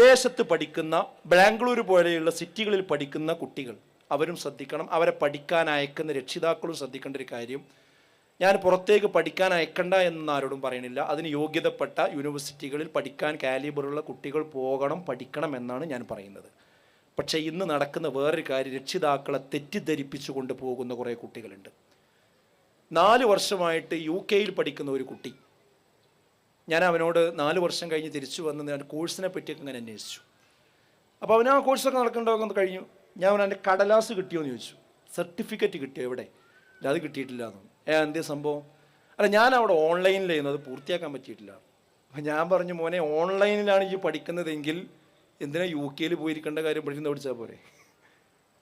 വിദേശത്ത് പഠിക്കുന്ന ബാംഗ്ലൂർ പോലെയുള്ള സിറ്റികളിൽ പഠിക്കുന്ന കുട്ടികൾ അവരും ശ്രദ്ധിക്കണം. അവരെ പഠിക്കാൻ അയക്കുന്ന രക്ഷിതാക്കളും ശ്രദ്ധിക്കേണ്ട ഒരു കാര്യം ഞാൻ പുറത്തേക്ക് പഠിക്കാൻ അയക്കണ്ട എന്നൊന്നും ആരോടും പറയണില്ല. അതിന് യോഗ്യതപ്പെട്ട യൂണിവേഴ്സിറ്റികളിൽ പഠിക്കാൻ കാലിബറുള്ള കുട്ടികൾ പോകണം പഠിക്കണം എന്നാണ് ഞാൻ പറയുന്നത്. പക്ഷേ ഇന്ന് നടക്കുന്ന വേറൊരു കാര്യം രക്ഷിതാക്കളെ തെറ്റിദ്ധരിപ്പിച്ചു കൊണ്ട് പോകുന്ന കുറേ കുട്ടികളുണ്ട്. നാല് വർഷമായിട്ട് യു കെയിൽ പഠിക്കുന്ന ഒരു കുട്ടി ഞാൻ അവനോട് നാല് വർഷം കഴിഞ്ഞ് തിരിച്ചു വന്ന് ഞാൻ കോഴ്സിനെ പറ്റിയൊക്കെ അങ്ങനെ അന്വേഷിച്ചു. അപ്പോൾ അവൻ ആ കോഴ്സൊക്കെ നടക്കേണ്ടതൊക്കെ കഴിഞ്ഞു. ഞാൻ അവനെ കടലാസ് കിട്ടിയോ എന്ന് ചോദിച്ചു. സർട്ടിഫിക്കറ്റ് കിട്ടിയോ എവിടെ? ഇല്ല അത് കിട്ടിയിട്ടില്ല എന്ന് ഏ എന്തേ സംഭവം? അല്ല ഞാൻ അവിടെ ഓൺലൈനിൽ ചെയ്യുന്നത് പൂർത്തിയാക്കാൻ പറ്റിയിട്ടില്ല. അപ്പം ഞാൻ പറഞ്ഞു മോനെ ഓൺലൈനിലാണ് ഈ പഠിക്കുന്നതെങ്കിൽ എന്തിനാ യു കെയിൽ പോയിരിക്കേണ്ട കാര്യം പഠിക്കുന്ന പഠിച്ചാൽ പോരെ?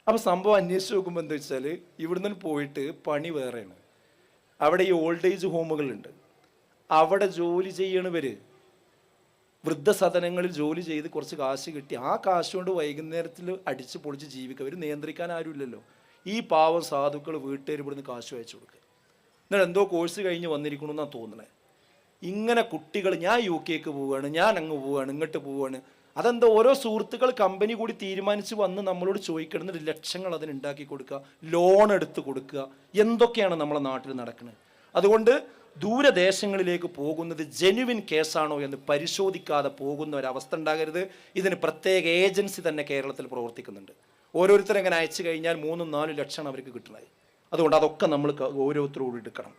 അപ്പോൾ സംഭവം അന്വേഷിച്ച് നോക്കുമ്പോൾ എന്താ വെച്ചാൽ ഇവിടുന്ന് പോയിട്ട് പണി വേറെയാണ്. അവിടെ ഈ ഓൾഡ് ഏജ് ഹോമുകളുണ്ട് അവിടെ ജോലി ചെയ്യണവർ വൃദ്ധസദനങ്ങളിൽ ജോലി ചെയ്ത് കുറച്ച് കാശ് കിട്ടി. ആ കാശ് കൊണ്ട് വൈകുന്നേരത്തിൽ അടിച്ച് പൊളിച്ച് ജീവിക്കുക അവർ നിയന്ത്രിക്കാൻ ആരുമില്ലല്ലോ. ഈ പാവം സാധുക്കൾ വീട്ടുകാർ ഇവിടുന്ന് കാശ് അയച്ചു കൊടുക്കുക. എന്നാൽ എന്തോ കോഴ്സ് കഴിഞ്ഞ് വന്നിരിക്കണമെന്നാണ് തോന്നുന്നത് ഇങ്ങനെ കുട്ടികൾ ഞാൻ യു കെക്ക് പോവുകയാണ് ഞാൻ അങ്ങ് പോവുകയാണ് ഇങ്ങോട്ട് പോവുകയാണ് അതെന്തോ ഓരോ സുഹൃത്തുക്കൾ കമ്പനി കൂടി തീരുമാനിച്ച് വന്ന് നമ്മളോട് ചോദിക്കണം ലക്ഷങ്ങൾ അതിന് ഉണ്ടാക്കി കൊടുക്കുക ലോൺ എടുത്ത് കൊടുക്കുക. എന്തൊക്കെയാണ് നമ്മളെ നാട്ടിൽ നടക്കുന്നത് അതുകൊണ്ട് ദൂരദേശങ്ങളിലേക്ക് പോകുന്നത് ജെനുവിൻ കേസാണോ എന്ന് പരിശോധിക്കാതെ പോകുന്ന ഒരവസ്ഥ ഉണ്ടാകരുത്. ഇതിന് പ്രത്യേക ഏജൻസി തന്നെ കേരളത്തിൽ പ്രവർത്തിക്കുന്നുണ്ട്. ഓരോരുത്തരും അങ്ങനെ അയച്ചു കഴിഞ്ഞാൽ മൂന്നും നാലും ലക്ഷമാണ് അവർക്ക് കിട്ടുന്നത്. അതുകൊണ്ട് അതൊക്കെ നമ്മൾ ഓരോരുത്തരോട് എടുക്കണം.